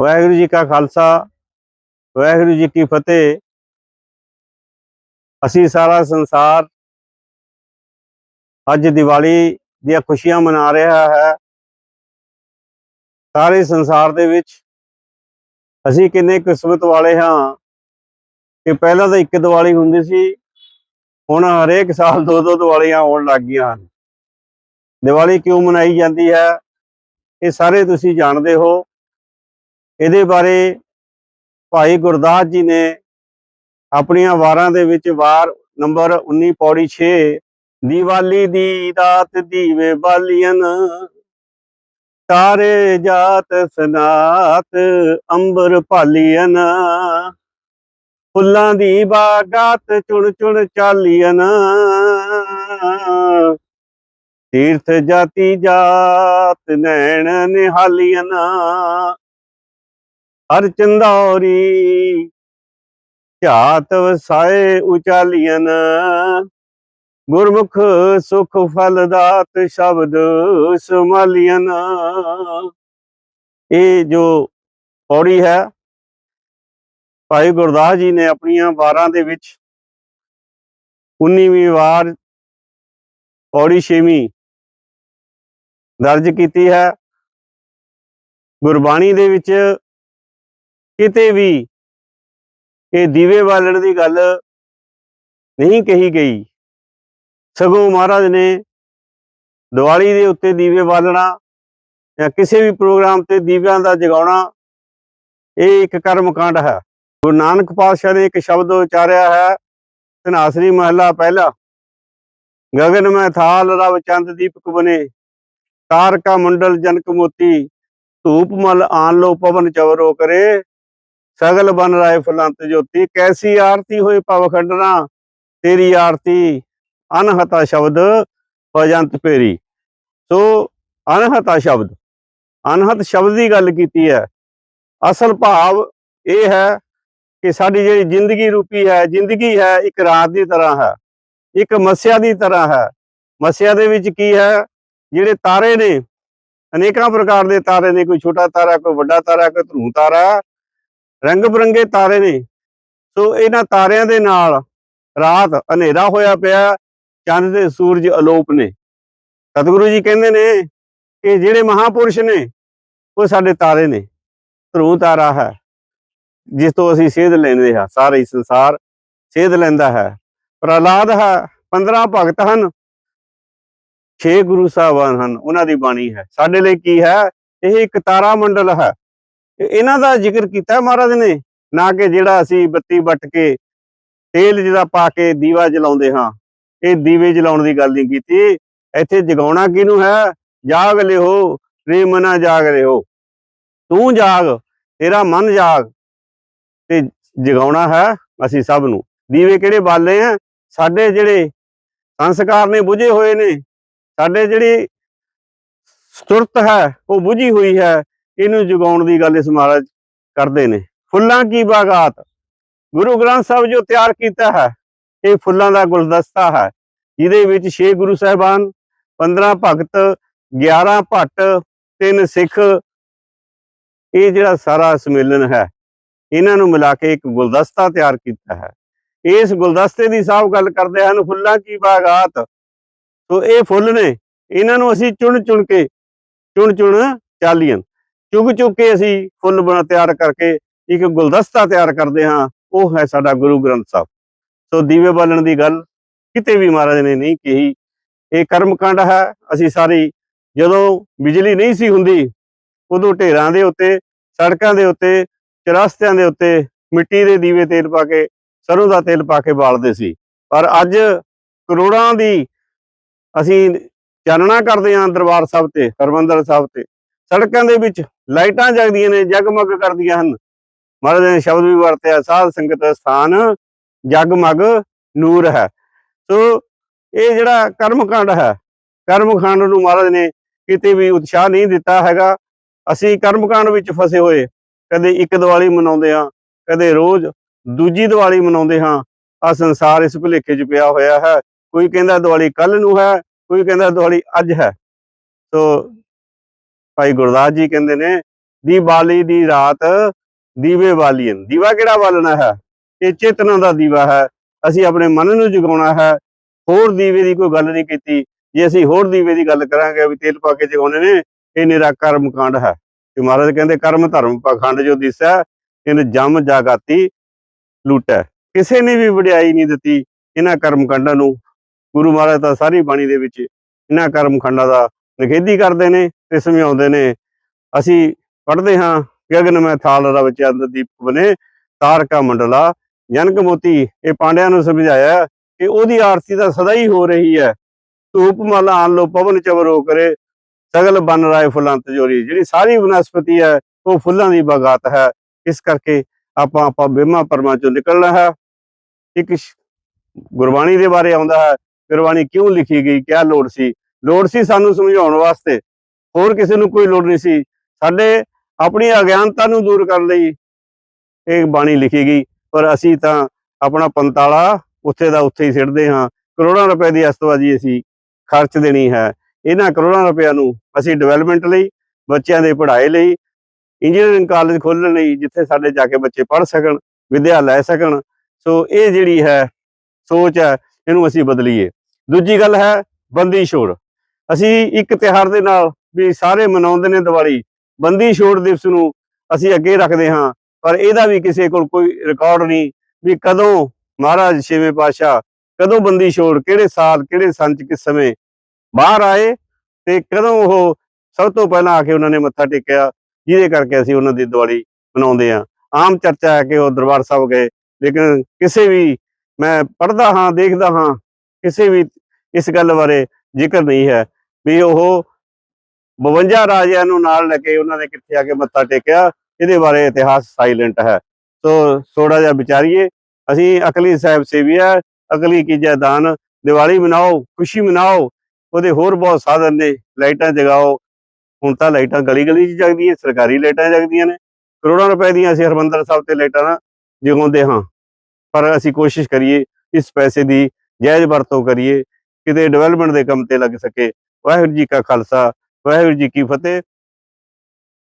ਵਾਹਿਗੁਰੂ ਜੀ ਕਾ ਖਾਲਸਾ, ਵਾਹਿਗੁਰੂ ਜੀ ਕੀ ਫਤਿਹ। ਅਸੀਂ ਸਾਰਾ ਸੰਸਾਰ ਅੱਜ ਦੀਵਾਲੀ ਦੀਆਂ ਖੁਸ਼ੀਆਂ ਮਨਾ ਰਿਹਾ ਹੈ। ਸਾਰੇ ਸੰਸਾਰ ਦੇ ਵਿੱਚ ਅਸੀਂ ਕਿੰਨੇ ਕਿਸਮਤ ਵਾਲੇ ਹਾਂ ਕਿ ਪਹਿਲਾਂ ਤਾਂ ਇੱਕ ਦੀਵਾਲੀ ਹੁੰਦੀ ਸੀ, ਹੁਣ ਹਰੇਕ ਸਾਲ ਦੋ ਦੋ ਦੀਵਾਲੀਆਂ ਆਉਣ ਲੱਗ ਗਈਆਂ ਹਨ। ਦੀਵਾਲੀ ਕਿਉਂ ਮਨਾਈ ਜਾਂਦੀ ਹੈ, ਇਹ ਸਾਰੇ ਤੁਸੀਂ ਜਾਣਦੇ ਹੋ। ਇਹਦੇ ਬਾਰੇ ਭਾਈ ਗੁਰਦਾਸ ਜੀ ਨੇ ਆਪਣੀਆਂ ਵਾਰਾਂ ਦੇ ਵਿੱਚ ਵਾਰ ਨੰਬਰ 19 ਪੌੜੀ 6 ਦੀਵਾਲੀ ਦੀ ਰਾਤ ਦੀਵੇ ਬਾਲੀਆਂ, ਤਾਰੇ ਜਾਤ ਸਨਾਤ ਅੰਬਰ ਭਾਲੀਆਂ, ਫੁੱਲਾਂ ਦੀ ਬਾਗਾਤ ਚੁਣ ਚੁਣ ਚਾਲੀਆਂ, ਤੀਰਥ ਜਾਤੀ ਜਾਤ ਨੈਣ ਨਿਹਾਲੀਆਂ ਹਰ ਚੰਦੌਰੀ। ਝਾਤ ਵਸਾਏ ਉਚਾਲੀਆਂ ਗੁਰਮੁਖ ਸੁਖ ਫਲ ਦਾਤ ਸ਼ਬਦ ਸਮਾਲੀਆਂ ਇਹ ਜੋ ਪੌੜੀ ਹੈ, ਭਾਈ ਗੁਰਦਾਸ ਜੀ ਨੇ ਆਪਣੀਆਂ ਵਾਰਾਂ ਦੇ ਵਿੱਚ 19ਵੀਂ ਵਾਰ ਪੌੜੀ ਛੇਵੀਂ ਦਰਜ ਕੀਤੀ ਹੈ। ਗੁਰਬਾਣੀ ਦੇ ਵਿੱਚ ਕਿਤੇ ਵੀ ਇਹ ਦੀਵੇ ਬਾਲਣ ਦੀ ਗੱਲ ਨਹੀਂ ਕਹੀ ਗਈ। ਸਗੋਂ ਮਹਾਰਾਜ ਨੇ ਦੀਵਾਲੀ ਦੇ ਉੱਤੇ ਦੀਵੇ ਬਾਲਣਾ ਜਾਂ ਕਿਸੇ ਵੀ ਪ੍ਰੋਗਰਾਮ ਤੇ ਦੀਵਿਆਂ ਦਾ ਜਗਾਉਣਾ, ਇਹ ਇੱਕ ਕਰਮ ਕਾਂਡ ਹੈ। ਗੁਰੂ ਨਾਨਕ ਪਾਤਸ਼ਾਹ ਨੇ ਇੱਕ ਸ਼ਬਦ ਉਚਾਰਿਆ ਹੈ, ਧਨਾਸਰੀ ਮਹਲਾ ਪਹਿਲਾ, ਗਗਨ ਮੈਂ ਥਾਲ ਰਵ ਚੰਦ ਦੀਪਕ ਬਨੇ, ਤਾਰਕਾ ਮੰਡਲ ਜਨਕ ਮੋਤੀ, ਧੂਪ ਮਲ ਆਨ ਲੋ ਪਵਨ ਚਵਰੋ ਕਰੇ ਸਗਲ ਬਨ ਰਾਏ ਫੁਲਾਂ ਤੇ ਜੋਤੀ, ਕੈਸੀ ਆਰਤੀ ਹੋਏ ਪਵ ਖੰਡਨਾ? ਤੇਰੀ ਆਰਤੀ, ਅਨਹਤਾ ਸ਼ਬਦ ਭਜੰਤ ਪੇਰੀ ਸੋ, ਅਨਹਤਾ ਸ਼ਬਦ, ਅਨਹਤ ਸ਼ਬਦ ਦੀ ਗੱਲ ਕੀਤੀ ਹੈ। ਅਸਲ ਭਾਵ ਇਹ ਹੈ ਕਿ ਸਾਡੀ ਜਿਹੜੀ ਜ਼ਿੰਦਗੀ ਰੂਪੀ ਹੈ, ਜ਼ਿੰਦਗੀ ਹੈ, ਇੱਕ ਰਾਤ ਦੀ ਤਰ੍ਹਾਂ ਹੈ, ਇੱਕ ਮਸਿਆ ਦੀ ਤਰ੍ਹਾਂ ਹੈ। ਮਸਿਆ ਦੇ ਵਿੱਚ ਕੀ ਹੈ? ਜਿਹੜੇ ਤਾਰੇ ਨੇ, ਅਨੇਕਾਂ ਪ੍ਰਕਾਰ ਦੇ ਤਾਰੇ ਨੇ, ਕੋਈ ਛੋਟਾ ਤਾਰਾ, ਕੋਈ ਵੱਡਾ ਤਾਰਾ, ਕੋਈ ਧਰੂ ਤਾਰਾ ਰੰਗ ਬਰੰਗੇ ਤਾਰੇ ਨੇ। ਸੋ ਇਹਨਾਂ ਤਾਰਿਆਂ ਦੇ ਨਾਲ ਰਾਤ ਹਨੇਰਾ ਹੋਇਆ ਪਿਆ, ਚੰਦ ਤੇ ਸੂਰਜ ਅਲੋਪ ਨੇ। ਸਤਿਗੁਰੂ ਜੀ ਕਹਿੰਦੇ ਨੇ ਕਿ ਜਿਹੜੇ ਮਹਾਪੁਰਸ਼ ਨੇ, ਉਹ ਸਾਡੇ ਤਾਰੇ ਨੇ। ਧਰੂ ਤਾਰਾ ਹੈ, ਜਿਸ ਤੋਂ ਅਸੀਂ ਸੇਧ ਲੈਂਦੇ ਹਾਂ। ਸਾਰੇ ਹੀ ਸੰਸਾਰ ਸੇਧ ਲੈਂਦਾ ਹੈ। ਪ੍ਰਹਲਾਦ ਹੈ 15 ਭਗਤ ਹਨ 6 ਗੁਰੂ ਸਾਹਿਬਾਨ ਹਨ। ਉਹਨਾਂ ਦੀ ਬਾਣੀ ਹੈ, ਸਾਡੇ ਲਈ ਕੀ ਹੈ? ਇਹ ਇੱਕ ਤਾਰਾ ਮੰਡਲ ਹੈ। ਇਹਨਾਂ ਦਾ ਜ਼ਿਕਰ ਕੀਤਾ ਮਹਾਰਾਜ ਨੇ, ਨਾ ਕਿ ਜਿਹੜਾ ਅਸੀਂ ਬੱਤੀ ਵੱਟ ਕੇ ਤੇਲ ਜਿਹੜਾ ਪਾ ਕੇ ਦੀਵਾ ਜਲਾਉਂਦੇ ਹਾਂ, ਇਹ ਦੀਵੇ ਜਲਾਉਣ ਦੀ ਗੱਲ ਨਹੀਂ ਕੀਤੀ। ਇੱਥੇ ਜਗਾਉਣਾ ਕਿਹਨੂੰ ਹੈ? ਜਾਗ ਲਿਓ ਰੇ ਮਨਾ ਜਾਗ ਲਿਓ। ਤੂੰ ਜਾਗ, ਤੇਰਾ ਮਨ ਜਾਗ। ਤੇ ਜਗਾਉਣਾ ਹੈ ਅਸੀਂ ਸਭ ਨੂੰ। ਦੀਵੇ ਕਿਹੜੇ ਬਾਲੇ ਆ? ਸਾਡੇ ਜਿਹੜੇ ਸੰਸਕਾਰ ਨੇ ਬੁਝੇ ਹੋਏ ਨੇ, ਸਾਡੇ ਜਿਹੜੀ ਸੁਰਤ ਹੈ, ਉਹ ਬੁਝੀ ਹੋਈ ਹੈ। ਇਹਨੂੰ ਜਗਾਉਣ ਦੀ ਗੱਲ ਇਸ ਮਹਾਰਾਜ ਕਰਦੇ ਨੇ। ਫੁੱਲਾਂ ਕੀ ਬਾਗਾਤ? ਗੁਰੂ ਗ੍ਰੰਥ ਸਾਹਿਬ ਜੋ ਤਿਆਰ ਕੀਤਾ ਹੈ, ਇਹ ਫੁੱਲਾਂ ਦਾ ਗੁਲਦਸਤਾ ਹੈ। ਜਿਹਦੇ ਵਿੱਚ 6 ਗੁਰੂ ਸਾਹਿਬਾਨ 15 ਭਗਤ 11 ਭੱਟ, ਤਿੰਨ ਸਿੱਖ। ਇਹ ਜਿਹੜਾ ਸਾਰਾ ਸਮੇਲਨ ਹੈ, ਇਹਨਾਂ ਨੂੰ ਮਿਲਾ ਕੇ ਇੱਕ ਗੁਲਦਸਤਾ ਤਿਆਰ ਕੀਤਾ ਹੈ। ਇਸ ਗੁਲਦਸਤੇ ਦੀ ਸਾਫ਼ ਗੱਲ ਕਰਦੇ ਹਨ, ਫੁੱਲਾਂ ਕੀ ਬਾਗਾਤ? ਸੋ ਇਹ ਫੁੱਲ ਨੇ, ਇਹਨਾਂ ਨੂੰ ਅਸੀਂ ਚੁਣ ਚੁਣ ਕੇ ਚੁਣ ਚੁਣ ਚਾਲੀਆਂ। ਚੁਗ ਚੁਗ ਕੇ ਅਸੀਂ ਫੁੱਲ ਬਣਾ ਤਿਆਰ ਕਰਕੇ ਇੱਕ ਗੁਲਦਸਤਾ ਤਿਆਰ ਕਰਦੇ ਹਾਂ, ਉਹ ਹੈ ਸਾਡਾ ਗੁਰੂ ਗ੍ਰੰਥ ਸਾਹਿਬ। ਸੋ ਦੀਵੇ ਬਾਲਣ ਦੀ ਗੱਲ ਕਿਤੇ ਵੀ ਮਹਾਰਾਜ ਨੇ ਨਹੀਂ ਕਹੀ। ਇਹ ਕਰਮਕਾਂਡ ਹੈ, ਅਸੀਂ ਸਾਰੀ ਜਦੋਂ ਬਿਜਲੀ ਨਹੀਂ ਸੀ ਹੁੰਦੀ, ਉਦੋਂ ਢੇਰਾਂ ਦੇ ਉੱਤੇ, ਸੜਕਾਂ ਦੇ ਉੱਤੇ, ਚਰਸਤਿਆਂ ਦੇ ਉੱਤੇ ਮਿੱਟੀ ਦੇ ਦੀਵੇ ਤੇਲ ਪਾ ਕੇ, ਸਰੋਂ ਦਾ ਤੇਲ ਪਾ ਕੇ ਬਾਲਦੇ ਸੀ। ਪਰ ਅੱਜ ਕਰੋੜਾਂ ਦੀ ਅਸੀਂ ਚਾਨਣਾ ਕਰਦੇ ਹਾਂ ਦਰਬਾਰ ਸਾਹਿਬ ਤੇ, ਹਰਮੰਦਰ ਸਾਹਿਬ ਤੇ। ਸੜਕਾਂ ਦੇ ਵਿੱਚ ਲਾਈਟਾਂ ਜਗਦੀਆਂ ਨੇ, ਜਗਮਗ ਕਰਦੀਆਂ ਹਨ। ਮਹਾਰਾਜ ਨੇ ਸ਼ਬਦ ਵੀ ਵਰਤਿਆ, ਸਾਧ ਸੰਗਤ ਸਥਾਨ ਜਗਮਗ ਨੂਰ ਹੈ। ਸੋ ਇਹ ਜਿਹੜਾ ਕਰਮਕਾਂਡ ਹੈ, ਕਰਮਕਾਂਡ ਨੂੰ ਮਹਾਰਾਜ ਨੇ ਕਿਤੇ ਵੀ ਉਤਸ਼ਾਹ ਨਹੀਂ ਦਿੱਤਾ ਹੈਗਾ। ਅਸੀਂ ਕਰਮਕਾਂਡ ਵਿੱਚ ਫਸੇ ਹੋਏ, ਕਦੇ ਇੱਕ ਦੀਵਾਲੀ ਮਨਾਉਂਦੇ ਹਾਂ, ਕਦੇ ਰੋਜ਼ ਦੂਜੀ ਦੀਵਾਲੀ ਮਨਾਉਂਦੇ ਹਾਂ ਆ ਸੰਸਾਰ ਇਸ ਭੁਲੇਖੇ 'ਚ ਪਿਆ ਹੋਇਆ ਹੈ। ਕੋਈ ਕਹਿੰਦਾ ਦੀਵਾਲੀ ਕੱਲ ਨੂੰ ਹੈ, ਕੋਈ ਕਹਿੰਦਾ ਦੀਵਾਲੀ ਅੱਜ ਹੈ। ਸੋ ਭਾਈ ਗੁਰਦਾਸ ਜੀ ਕਹਿੰਦੇ ਨੇ ਦੀਵਾਲੀ ਦੀ ਰਾਤ ਦੀਵੇ ਬਾਲੀਨ ਦੀਵਾ ਕਿਹੜਾ ਬਾਲਣਾ ਹੈ? ਇਹ ਚੇਤਨਾ ਦਾ ਦੀਵਾ ਹੈ। ਅਸੀਂ ਆਪਣੇ ਮਨ ਨੂੰ ਜਗਾਉਣਾ ਹੈ। ਹੋਰ ਦੀਵੇ ਦੀ ਕੋਈ ਗੱਲ ਨਹੀਂ ਕੀਤੀ। ਜੇ ਅਸੀਂ ਹੋਰ ਦੀਵੇ ਦੀ ਗੱਲ ਕਰਾਂਗੇ, ਵੀ ਤੇਲ ਪਾ ਕੇ ਜਗਾਉਣੇ ਨੇ, ਇਹ ਨਿਰਾ ਕਰਮ ਕਾਂਡ ਹੈ। ਤੇ ਮਹਾਰਾਜ ਕਹਿੰਦੇ, ਕਰਮ ਧਰਮ ਪਖੰਡ ਜੋ ਦਿਸੈ ਇਹਨ ਜਮ ਜਾਗਾਤੀ ਲੂਟੈ। ਕਿਸੇ ਨੇ ਵੀ ਵਡਿਆਈ ਨਹੀਂ ਦਿੱਤੀ ਇਹਨਾਂ ਕਰਮ ਕਾਂਡਾਂ ਨੂੰ। ਗੁਰੂ ਮਹਾਰਾਜ ਤਾਂ ਸਾਰੀ ਬਾਣੀ ਦੇ ਵਿੱਚ ਇਹਨਾਂ ਕਰਮ ਖੰਡਾਂ ਦਾ ਨਿਖੇਧੀ ਕਰਦੇ ਨੇ। ਤੇ ਸਮਝਾਉਂਦੇ ਨੇ। ਅਸੀਂ ਪੜ੍ਹਦੇ ਹਾਂ ਗਗਨ ਮੈਂ ਥਾਲ ਰਵ ਚੰਦ ਦੀਪ ਬਨੇ, ਤਾਰਕਾ ਮੰਡਲਾ। ਜਨਕ ਮੋਤੀ ਇਹ ਪਾਂਡਿਆਂ ਨੂੰ ਸਮਝਾਇਆ ਕਿ ਉਹਦੀ ਆਰਤੀ ਤਾਂ ਸਦਾ ਹੀ ਹੋ ਰਹੀ ਹੈ। ਧੂਪ ਮਲ ਆਨ ਲੋ ਪਵਨ ਚਵਰੋ ਕਰੇ। ਸਗਲ ਬਨ ਰਾਏ ਫੁੱਲਾਂ ਤਜੋਰੀ ਜਿਹੜੀ ਸਾਰੀ ਬਨਸਪਤੀ ਹੈ, ਉਹ ਫੁੱਲਾਂ ਦੀ ਬਗਾਤ ਹੈ। ਇਸ ਕਰਕੇ ਆਪਾਂ ਆਪਾਂ ਬੇਮਾ ਪਰਮਾ ਚੋਂ ਨਿਕਲਣਾ ਹੈ। ਇੱਕ ਗੁਰਬਾਣੀ ਦੇ ਬਾਰੇ ਆਉਂਦਾ ਹੈ, ਗੁਰਬਾਣੀ ਕਿਉਂ ਲਿਖੀ ਗਈ, ਕਿਆ ਲੋੜ ਸੀ? ਲੋੜ ਸੀ ਸਾਨੂੰ ਸਮਝਾਉਣ ਵਾਸਤੇ। ਹੋਰ ਕਿਸੇ ਨੂੰ ਕੋਈ ਲੋੜ ਨਹੀਂ ਸੀ। ਸਾਡੇ ਆਪਣੀ ਅਗਿਆਨਤਾ ਨੂੰ ਦੂਰ ਕਰਨ ਲਈ ਇਹ ਬਾਣੀ ਲਿਖੀ ਗਈ। ਪਰ ਅਸੀਂ ਤਾਂ ਆਪਣਾ ਪੰਤਾਲਾ ਉੱਥੇ ਦਾ ਉੱਥੇ ਹੀ ਸਿੱਟਦੇ ਹਾਂ। ਕਰੋੜਾਂ ਰੁਪਏ ਦੀ ਅਸਤਵਾਜੀ ਅਸੀਂ ਖਰਚ ਦੇਣੀ ਹੈ। ਇਹਨਾਂ ਕਰੋੜਾਂ ਰੁਪਇਆਂ ਨੂੰ ਅਸੀਂ ਡਿਵੈਲਪਮੈਂਟ ਲਈ, ਬੱਚਿਆਂ ਦੇ ਪੜ੍ਹਾਈ ਲਈ ਇੰਜੀਨੀਅਰਿੰਗ ਕਾਲਜ ਖੋਲਣ ਲਈ, ਜਿੱਥੇ ਸਾਡੇ ਜਾ ਕੇ ਬੱਚੇ ਪੜ੍ਹ ਸਕਣ, ਵਿਦਿਆ ਲੈ ਸਕਣ। ਸੋ ਇਹ ਜਿਹੜੀ ਹੈ, ਸੋਚ ਹੈ, ਇਹਨੂੰ ਅਸੀਂ ਬਦਲੀਏ। ਦੂਜੀ ਗੱਲ ਹੈ, ਬੰਦੀ ਛੋੜ। ਅਸੀਂ ਇੱਕ ਤਿਉਹਾਰ ਦੇ ਨਾਲ ਵੀ ਸਾਰੇ ਮਨਾਉਂਦੇ ਨੇ ਦੀਵਾਲੀ। ਬੰਦੀ ਛੋੜ ਦਿਵਸ ਨੂੰ ਅਸੀਂ ਅੱਗੇ ਰੱਖਦੇ ਹਾਂ, ਪਰ ਇਹਦਾ ਵੀ ਕਿਸੇ ਕੋਲ ਕੋਈ ਰਿਕਾਰਡ ਨਹੀਂ ਵੀ ਕਦੋਂ ਮਹਾਰਾਜ ਛੇਵੇਂ ਪਾਤਸ਼ਾਹ, ਕਦੋਂ ਬੰਦੀ ਛੋੜ, ਕਿਹੜੇ ਸਾਲ, ਕਿਹੜੇ ਸੰਨ ਕਿਸ ਸਮੇਂ ਬਾਹਰ ਆਏ ਤੇ ਕਦੋਂ ਉਹ ਸਭ ਤੋਂ ਪਹਿਲਾਂ ਆ ਕੇ ਉਹਨਾਂ ਨੇ ਮੱਥਾ ਟੇਕਿਆ, ਜਿਹਦੇ ਕਰਕੇ ਅਸੀਂ ਉਹਨਾਂ ਦੀ ਦੀਵਾਲੀ ਮਨਾਉਂਦੇ ਹਾਂ। ਆਮ ਚਰਚਾ ਹੈ ਕਿ ਉਹ ਦਰਬਾਰ ਸਾਹਿਬ ਗਏ, ਲੇਕਿਨ ਕਿਸੇ ਵੀ ਮੈਂ ਪੜ੍ਹਦਾ ਹਾਂ, ਦੇਖਦਾ ਹਾਂ, ਕਿਸੇ ਵੀ ਇਸ ਗੱਲ ਬਾਰੇ ਜ਼ਿਕਰ ਨਹੀਂ ਹੈ ਵੀ ਉਹ 52 ਰਾਜਿਆਂ ਨੂੰ ਨਾਲ ਲੈ ਕੇ ਉਹਨਾਂ ਨੇ ਕਿੱਥੇ ਆ ਕੇ ਮੱਥਾ ਟੇਕਿਆ, ਇਹਦੇ ਬਾਰੇ ਇਤਿਹਾਸ ਸਾਇਲੈਂਟ ਹੈ। ਸੋ ਥੋੜਾ ਜਿਹਾ ਵਿਚਾਰੀਏ, ਅਸੀਂ ਅਕਲੀ ਸਾਹਿਬ ਸੇਵੀ ਹੈ ਅਕਲੀ ਕੀ ਦਾਨ, ਦੀਵਾਲੀ ਮਨਾਓ, ਖੁਸ਼ੀ ਮਨਾਓ, ਉਹਦੇ ਹੋਰ ਬਹੁਤ ਸਾਧਨ ਨੇ, ਲਾਈਟਾਂ ਜਗਾਓ। ਹੁਣ ਤਾਂ ਲਾਈਟਾਂ ਗਲੀ ਗਲੀ 'ਚ ਜਗਦੀਆਂ, ਸਰਕਾਰੀ ਲਾਈਟਾਂ ਜਗਦੀਆਂ ਨੇ। ਕਰੋੜਾਂ ਰੁਪਏ ਦੀਆਂ ਅਸੀਂ ਹਰਮੰਦਰ ਸਾਹਿਬ ਤੇ ਲਾਈਟਾਂ ਨਾ ਜਗਾਉਂਦੇ ਹਾਂ। ਪਰ ਅਸੀਂ ਕੋਸ਼ਿਸ਼ ਕਰੀਏ, ਇਸ ਪੈਸੇ ਦੀ ਜਾਇਜ਼ ਵਰਤੋਂ ਕਰੀਏ, ਕਿਤੇ ਡਿਵੈਲਪਮੈਂਟ ਦੇ ਕੰਮ ਤੇ ਲੱਗ ਸਕੇ। ਵਾਹਿਗੁਰੂ ਜੀ ਕਾ ਖਾਲਸਾ ਵਾਹਿਗੁਰੂ ਜੀ ਕੀ ਫਤਿਹ।